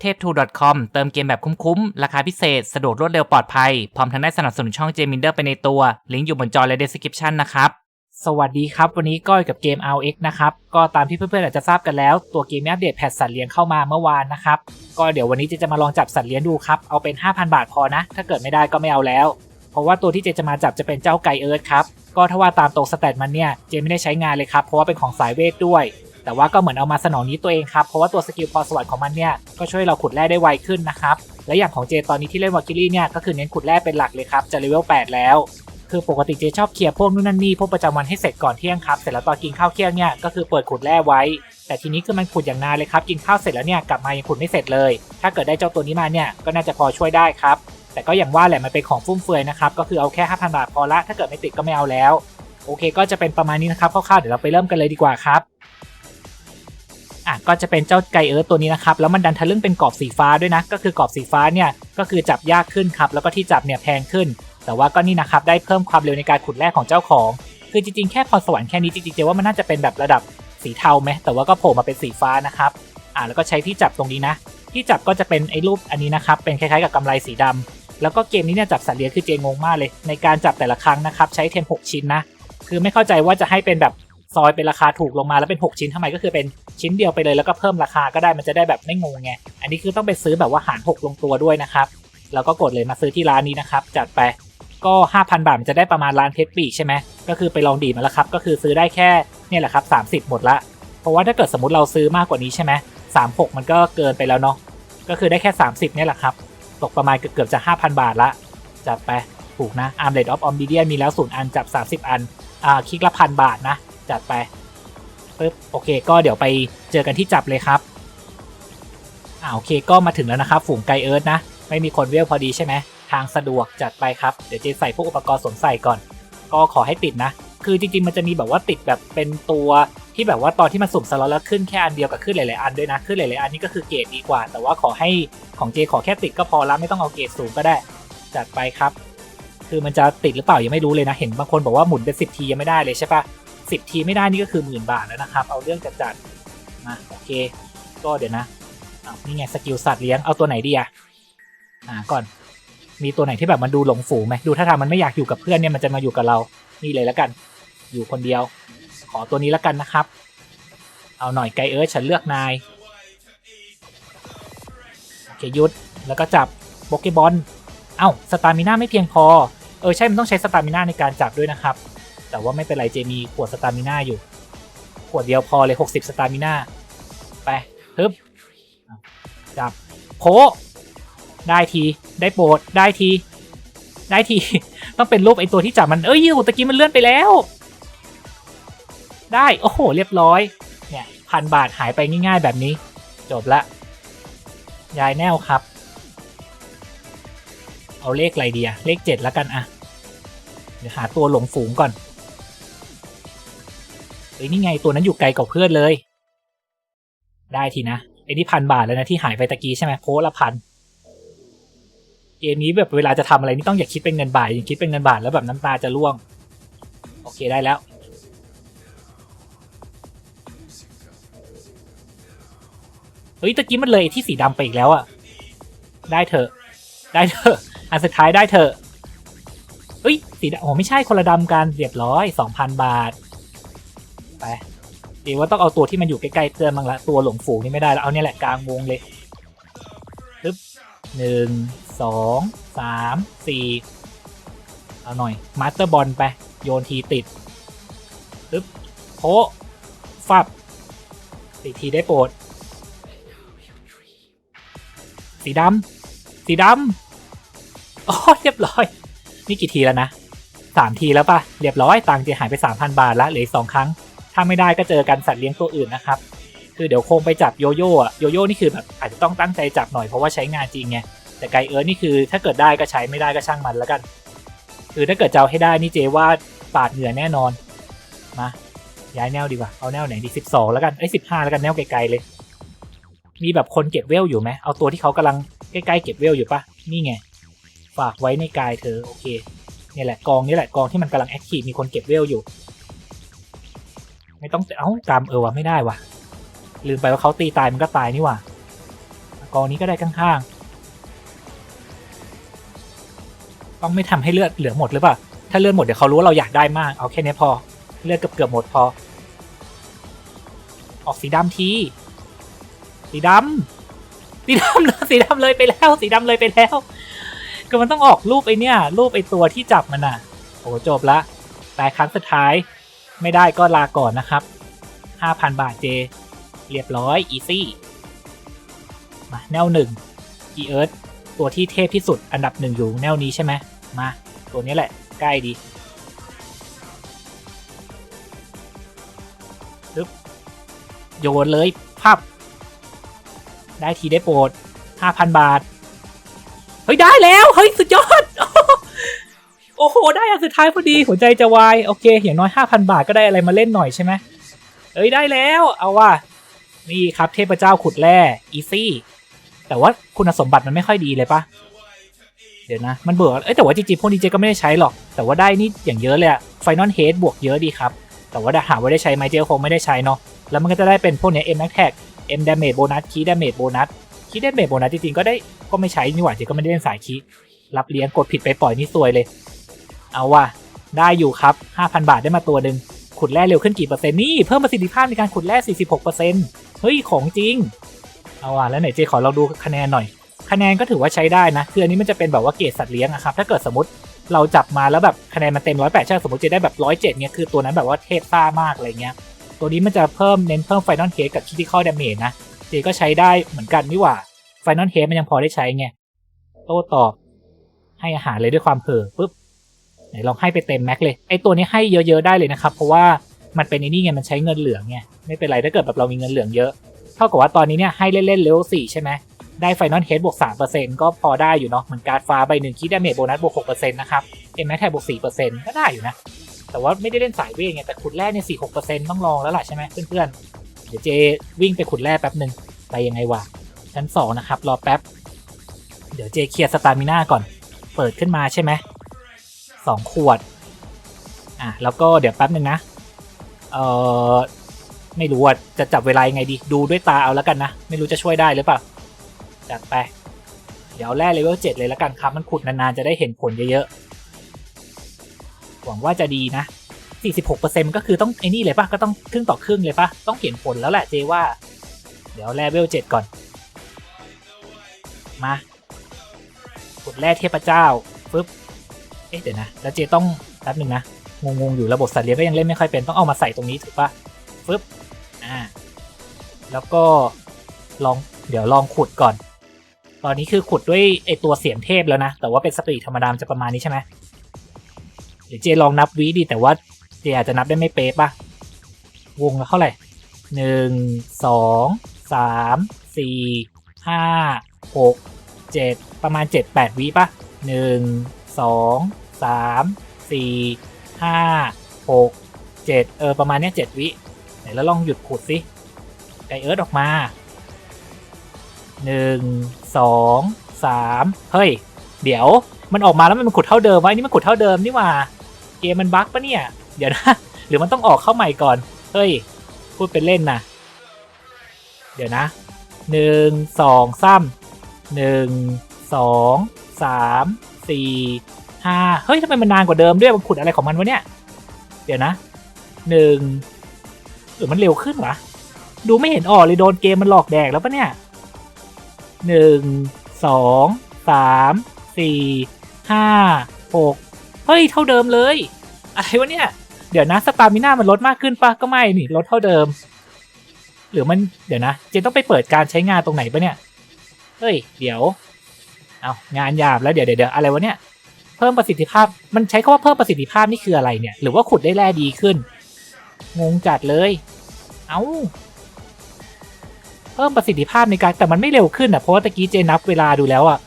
เทพทู .com เติมเกมแบบคุ้มๆ ราคาพิเศษ สะดวกรวดเร็วปลอดภัย พร้อมทั้งได้สนับสนุนช่องเจมินเดอร์ไปในตัว ลิงก์อยู่บนจอและ description นะครับ สวัสดีครับ วันนี้ก้อยกับเกม RX นะครับ ก็ตามที่เพื่อนๆอาจจะทราบกันแล้ว ตัวเกมมีอัปเดตแพทสัตว์เลี้ยงเข้ามาเมื่อวานนะครับ ก็เดี๋ยววันนี้เจจะมาลองจับสัตว์เลี้ยงดูครับ เอาเป็น 5,000 บาทพอนะ ถ้าเกิดไม่ได้ก็ไม่เอาแล้ว เพราะว่าตัวที่เจจะมาจับจะเป็นเจ้าไก่เอิร์ธครับ ก็ถ้าว่าตามตัวสเตตมันเนี่ย เจไม่ได้ใช้งานเลยครับ เพราะว่าเป็นของสายเวทด้วย แต่ว่าก็เหมือนเอามาสนองนี้ตัวเองครับ เพราะว่าตัวสกิลพรสวรรค์ของมันเนี่ยก็ช่วยเราขุดแร่ได้ไวขึ้นนะครับ และอย่างของเจตอนนี้ที่เล่นวากิลี่เนี่ยก็คือเน้นขุดแร่เป็นหลักเลยครับจะเลเวล8แล้วคือปกติเจชอบเคลียร์พวกนู่นนั่นนี่พวกประจำวันให้เสร็จก่อนเที่ยงครับ เสร็จแล้วตอนกินข้าวเที่ยงเนี่ยก็คือเปิดขุดแร่ไว้ แต่ทีนี้คือมันขุดอย่างนานเลยครับ กินข้าวเสร็จแล้วเนี่ยกลับมายังขุดไม่เสร็จเลย ถ้าเกิดได้เจ้าตัวนี้มาเนี่ยก็น่าจะพอช่วยได้ครับ แต่ก็อย่างว่าแหละมันเป็นของฟุ่มเฟือยนะครับก็คือเอาแค่5,000บาทพอละถ้าเกิดไม่ติดก็ไม่เอาแล้ว โอเค ก็จะเป็นประมาณนี้นะครับคร่าวๆเดี๋ยวเราไปเริ่มกันเลยดีกว่าครับ อะก็จะเป็นเจ้าไกเอิร์ธตัวนี้นะครับแล้วมันดันทะลึ่งเป็นกรอบสีฟ้าด้วยนะก็คือกรอบสีฟ้าเนี่ยก็คือจับยากขึ้นครับแล้วก็ที่จับเนี่ยแพงขึ้น แต่ว่าก็นี่นะครับได้เพิ่มความเร็วในการขุดแร่ของเจ้าของ คือจริงๆแค่พรสวรรค์แค่นี้จริงๆเจว่ามันน่าจะเป็นแบบระดับสีเทาไหมแต่ว่าก็โผล่มาเป็นสีฟ้านะครับอ่าแล้วก็ใช้ที่จับตรงนี้นะ ที่จับก็จะเป็นไอ้รูปอันนี้นะครับเป็นคล้ายๆกับกำไรสีดำแล้วก็เกมนี้เนี่ยจับสัตว์เลี้ยงคือเจงงมากเลย ในการจับแต่ละครั้งนะครับใช้เทม6ชิ้นนะคือไม่เข้าใจว่าจะให้เป็นแบบ ซอยเป็นราคาถูกลงมาแล้วเป็น 6 ชิ้นทำไมก็คือเป็นชิ้นเดียวไปเลยแล้วก็เพิ่มราคาก็ได้มันจะได้แบบไม่งงไงอันนี้คือต้องไปซื้อแบบว่าหาร 6 ลงตัวด้วยนะครับแล้วก็กดเลยมาซื้อที่ร้านนี้นะครับจัดไปก็ 5,000 บาทมันจะได้ประมาณร้านเพชรปีกใช่ไหมก็คือไปลองดีมาแล้วครับก็คือซื้อได้แค่เนี่ยแหละครับ 30 หมดละ เพราะว่าถ้าเกิดสมมติเราซื้อมากกว่านี้ใช่ไหม36มันก็เกินไปแล้วเนาะก็คือได้แค่ 30เนี่ยแหละครับตกประมาณเกือบจะ 5,000 บาทละ จัดไปถูกนะ Armlet of Obsidian มีแล้ว0อันจับ 30 อันอ่าคลิกละพันบาทนะ จัดไปปึ๊บโอเค ก็เดี๋ยวไปเจอกันที่จับเลยครับอ่าโอเคก็มาถึงแล้วนะครับ ฝูงไกเอิร์ธนะ ไม่มีคนเวลพอดีใช่ไหมทางสะดวกจัดไปครับ เดี๋ยวเจใส่พวกอุปกรณ์สวมใส่ก่อน ก็ขอให้ติดนะ คือจริงๆมันจะมีแบบว่าติดแบบเป็นตัวที่แบบว่าตอนที่มันสุ่มสล็อตแล้วขึ้นแค่อันเดียวกับขึ้นหลายๆอันด้วยนะ ขึ้นหลายๆอันนี่ก็คือเกรดดีกว่า แต่ว่าขอให้ของเจขอแค่ติดก็พอแล้วไม่ต้องเอาเกรดสูงก็ได้ จัดไปครับ คือมันจะติดหรือเปล่ายังไม่รู้เลยนะ เห็นบางคนบอกว่าหมุนเป็นสิบทียังไม่ได้เลยใช่ปะ สิบทีไม่ได้นี่ก็คือหมื่นบาทแล้วนะครับ เอาเรื่องจัดจัดๆมาโอเค ก็เดี๋ยวนะนี่ไงสกิลสัตว์เลี้ยงเอาตัวไหนดีอะอ่าก่อน มีตัวไหนที่แบบมันดูหลงฝูงไหมดูถ้าทางมันไม่อยากอยู่กับเพื่อนเนี่ยมันจะมาอยู่กับเรา นี่เลยแล้วกัน อยู่คนเดียว ขอตัวนี้แล้วกันนะครับ เอาหน่อยไกเอิร์ธฉันเลือกนายโอเคยุดแล้วก็จับโปเกบอลเอ้าสตามิน่าไม่เพียงพอเออใช่มันต้องใช้สตามิน่าในการจับด้วยนะครับ แต่ว่าไม่เป็นไรเจมีขวดสตามิน่าอยู่ ขวดเดียวพอเลย 60 สตามิน่าไปฮึบจับโผได้ทีได้โปรดได้ทีได้ที ต้องเป็นรูปไอตัวที่จับมัน เอ้ยยูตะกี้มันเลื่อนไปแล้ว ได้ โอ้โห เรียบร้อย เนี่ยพันบาทหายไปง่าย ๆ แบบนี้ จบละ ยายแนวครับ เอาเลขอะไรดีอะเลขเจ็ดแล้วกันอะเดี๋ยวหาตัวหลงฝูงก่อน เฮ้ยนี่ไงตัวนั้นอยู่ไกลกว่าเพื่อนเลย ได้ทีนะไอ้นี่พันบาทแล้วนะที่หายไปตะกี้ใช่ไหมโพละพันเกมนี้แบบเวลาจะทำอะไรนี่ต้องอย่าคิดเป็นเงินบาทอย่าคิดเป็นเงินบาทแล้วแบบน้ำตาจะร่วง โอเคได้แล้ว เฮ้ยตะกี้มันเลยที่สีดำไปอีกแล้วอะได้เถอะ ได้เถอะ อันสุดท้ายได้เถอะเอ้ยสีดำโอ้ไม่ใช่คนละดำกันเรียบร้อยสองพันบาท ไปเดี๋ยวว่าต้องเอาตัวที่มันอยู่ใกล้ๆเพื่อนบ้างละตัวหลงฝูงนี่ไม่ได้แล้วเอาเนี่ยแหละกลางวงเลยปึ๊บหนึ่งสองสามสี่เอาหน่อยมาสเตอร์บอลไป โยนทีติดปึ๊บโพฟับติดทีได้โปรด สีดำสีดำโอ้เรียบร้อย นี่กี่ทีแล้วนะสามทีแล้วปะเรียบร้อยตังค์จะหายไปสามพันบาทละเหลือสองครั้ง ถ้าไม่ได้ก็เจอกันสัตว์เลี้ยงตัวอื่นนะครับ คือเดี๋ยวคงไปจับโยโย่อะโยโย่นี่คือแบบอาจจะต้องตั้งใจจับหน่อยเพราะว่าใช้งานจริงไง แต่ไกเอิร์ธนี่คือถ้าเกิดได้ก็ใช้ไม่ได้ก็ช่างมันแล้วกัน คือถ้าเกิดจะเอาให้ได้นี่เจว่าปาดเหงื่อแน่นอน มา ย้ายแนวดีกว่า เอาแนวไหนดีสิบสองแล้วกันเอ้สิบห้าแล้วกันแนวไกลๆเลย มีแบบคนเก็บเวลอยู่ไหมเอาตัวที่เขากำลังใกล้ๆเก็บเวลอยู่ปะนี่ไง ฝากไว้ในกายเธอโอเคเนี่ยแหละกองนี่แหละกองที่มันกำลังแอคทีฟมีคนเก็บเวลอยู่ ไม่ต้องเอ้ากรรมเออวะไม่ได้วะลืมไปว่าเขาตีตายมันก็ตายนี่ว่าโอเคกองนี้ก็ได้ข้างๆต้องไม่ทำให้เลือดเหลือหมดหรือเปล่าถ้าเลือดหมดเดี๋ยวเขารู้ว่าเราอยากได้มากเอาแค่นี้พอเลือดเกือบเกือบหมดพอ ออกสีดำทีสีดำสีดำเลยสีดำเลยไปแล้ว สีดำเลยไปแล้วก็มันต้องออกรูปไอเนี่ยรูปไอตัวที่จับมันอะโอ้จบละแต่ครั้งสุดท้าย ไม่ได้ก็ลาก่อนนะครับ 5,000 บาทเจ เรียบร้อยอีซี่มาแนวหนึ่งอีเอิร์ธตัวที่เทพที่สุดอันดับหนึ่งอยู่แนวนี้ใช่ไหมมา ตัวนี้แหละใกล้ดีปึ๊บโยนเลยพับ ได้ทีได้โปรด5,000 บาท เฮ้ย ได้แล้ว เฮ้ย สุดยอด โอ้โห ได้อันสุดท้ายพอดีหัวใจจะวายโอเคอย่างน้อย 5,000 บาทก็ได้อะไรมาเล่นหน่อยใช่ไหมเอ้ยได้แล้วเอาว่านี่ครับเทพเจ้าขุดแร่อีซี่แต่ว่าคุณสมบัติมันไม่ค่อยดีเลยปะเดี๋ยวนะมันเบื่อเอ้ยแต่ว่าจริงๆพวกนี้เจก็ไม่ได้ใช้หรอก แต่ว่าได้นี่อย่างเยอะเลยอะไฟนอลเฮดบวกเยอะดีครับ แต่ว่าถาว่าได้ใช้ไหมเจก็คงไม่ได้ใช้เนาะแล้วมันก็จะได้เป็นพวกเนี้ย M Max Tag M Damage Bonus Key Damage Bonus Key Damage Bonus จริงๆก็ได้ก็ไม่ใช้นี่หว่าเจก็ไม่ได้เล่นสายคีรับเลี้ยงกดผิดไปปล่อยนี่ซวยเลย เอาว่ะได้อยู่ครับ 5,000 บาทได้มาตัวหนึ่งขุดแร่เร็วขึ้นกี่เปอร์เซ็นต์นี่ เพิ่มประสิทธิภาพในการขุดแร่ 46%เฮ้ย ของจริง เอาว่ะแล้วไหนเจขอเราดูคะแนนหน่อย คะแนนก็ถือว่าใช้ได้นะ คืออันนี้มันจะเป็นแบบว่าเกรดสัตว์เลี้ยงนะครับ ถ้าเกิดสมมติเราจับมาแล้วแบบคะแนนมันเต็มร้อยแปดใช่สมมติเจได้แบบร้อยเจ็ดเนี่ยคือตัวนั้นแบบว่าเทพซ่ามากอะไรเงี้ย ตัวนี้มันจะเพิ่มเน้นเพิ่มไฟนอลเฮดกับคิติคอลดาเมจนะ เจก็ใช้ได้เหมือนกันนี่หว่า ไฟนอลเฮดมันยังพอได้ใช้ไง โต้ตอบ ให้อาหารเลยด้วยความเผลอปุ๊บ ไหนลองให้ไปเต็มแม็กเลยไอตัวนี้ให้เยอะๆได้เลยนะครับ เพราะว่ามันเป็นไอ้นี่ไงมันใช้เงินเหลืองไงไม่เป็นไรถ้าเกิดแบบเรามีเงินเหลืองเยอะเท่ากับว่าตอนนี้เนี่ยให้เล่นๆเลเวลสี่ใช่ไหมได้ไฟนอลเฮดบวกสามเปอร์เซ็นต์ก็พอได้อยู่เนาะเหมือนการฟ้าใบหนึ่งคิดดาเมจโบนัสบวกหกเปอร์เซ็นต์นะครับเอ็มแม็กแทบวกสี่เปอร์เซ็นต์ก็ได้อยู่นะแต่ว่าไม่ได้เล่นสายเวทไงแต่ขุดแร่เนี่ยสี่หกเปอร์เซ็นต์ต้องลองแล้วล่ะใช่ไหมเพื่อนๆเดี๋ยวเจวิ่งไปขุดแร่แป๊บหนึ่งไปยังไงวะชั้นสองนะครับรอแป๊บเดี๋ยวเจเคลียร์สตามิน่าก่อน เปิดขึ้นมาใช่ไหม สองขวด อะ แล้วก็เดี๋ยวแป๊บหนึ่งนะ เอ่อ ไม่รู้ว่าจะจับเวลายังไงดี ดูด้วยตาเอาแล้วกันนะ ไม่รู้จะช่วยได้หรือเปล่า จัดไป เดี๋ยวแร่เลเวลเจ็ดเลยแล้วกันครับ มันขุดนานๆจะได้เห็นผลเยอะๆ หวังว่าจะดีนะ 46%ก็คือต้องไอ้นี่เลยปะก็ต้องครึ่งต่อครึ่งเลยปะต้องเห็นผลแล้วแหละเจว่า เดี๋ยวแร่เลเวลเจ็ดก่อน มาขุดแร่เทพเจ้าฟึบ เอ๊ะเดี๋ยวนะ แล้วเจต้องแป๊บหนึ่งนะ งงๆอยู่ระบบสัตว์เลี้ยงก็ยังเล่นไม่ค่อยเป็น ต้องเอามาใส่ตรงนี้ถูกปะฟึบอ่า แล้วก็ลองเดี๋ยวลองขุดก่อน ตอนนี้คือขุดด้วยไอตัวเสียงเทพแล้วนะ แต่ว่าเป็นสตรีธรรมดามจะประมาณนี้ใช่ไหมเดี๋ยวเจลองนับวิดีแต่ว่าเจอาจจะนับได้ไม่เป๊ะปะวงละเท่าไหร่หนึ่งสองสามสี่ห้าหกเจ็ดประมาณเจ็ดแปดวิปะหนึ่ง สองสามสี่ห้าหกเจ็ดเออประมาณเนี้ยเจ็ดวิไหนแล้วลองหยุดขุดสิไกเอิร์ธออกมาหนึ่งสองสามเฮ้ย เดี๋ยวมันออกมาแล้วมันขุดเท่าเดิมวะอันนี้มันขุดเท่าเดิมนี่ว่าเกมมันบั๊กปะเนี่ย เดี๋ยวนะ หรือมันต้องออกเข้าใหม่ก่อน เฮ้ย พูดเป็นเล่นนะเดี๋ยวนะหนึ่งสองสามหนึ่งสองสามสี่ ห้าเฮ้ยทำไมมันนานกว่าเดิมด้วยมันขุดอะไรของมันวะเนี่ย เดี๋ยวนะหนึ่งหรือมันเร็วขึ้นวะดูไม่เห็นออกเลยโดนเกมมันหลอกแดกแล้วปะเนี่ยหนึ่งสองสามสี่ห้าหกเฮ้ยเท่าเดิมเลย อะไรวะเนี่ย เดี๋ยวนะสตามิน่ามันลดมากขึ้นปะก็ไม่นี่ลดเท่าเดิม หรือมันเดี๋ยวนะ เจนต้องไปเปิดการใช้งานตรงไหนปะเนี่ย เฮ้ย เดี๋ยว เอางานหยาบแล้วเดี๋ยวเดี๋ยวอะไรวะเนี่ย เพิ่มประสิทธิภาพ มันใช้คำว่าเพิ่มประสิทธิภาพนี่คืออะไรเนี่ย หรือว่าขุดได้แร่ดีขึ้น งงจัดเลย เอา้า เพิ่มประสิทธิภาพในการ แต่มันไม่เร็วขึ้นอะ เพราะว่าตะกี้เจนับเวลาดูแล้วอะ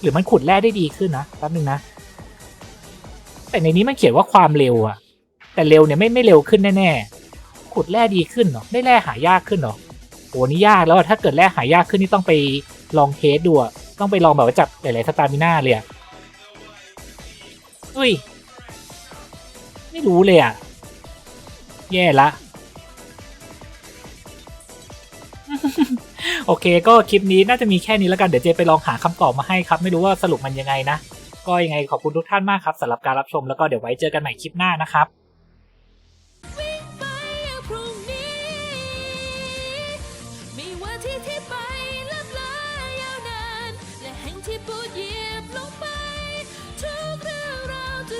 หรือมันขุดแร่ได้ดีขึ้นนะ แป๊บนึงนะ แต่ในนี้มันเขียนว่าความเร็วอะ แต่เร็วเนี่ยไม่ไม่เร็วขึ้นแน่ๆ ขุดแร่ดีขึ้นเหรอได้แร่หายากขึ้นเหรอโหนี่ยากแล้วถ้าเกิดแร่หายากขึ้นนี่ต้องไปลองเทสดูต้องไปลองแบบว่าจับหลายๆสตามิน่าเลยอะ อุ้ย ไม่รู้เลยอะแย่ละ โอเค ก็คลิปนี้น่าจะมีแค่นี้แล้วกัน เดี๋ยวเจไปลองหาคำตอบมาให้ครับ ไม่รู้ว่าสรุปมันยังไงนะ ก็ยังไงขอบคุณทุกท่านมากครับสำหรับการรับชมแล้วก็เดี๋ยวไว้เจอกันใหม่คลิปหน้านะครับ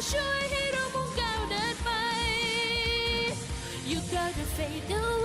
ช่วยให้เรามุ่งก้าวเดินไป You gotta fade away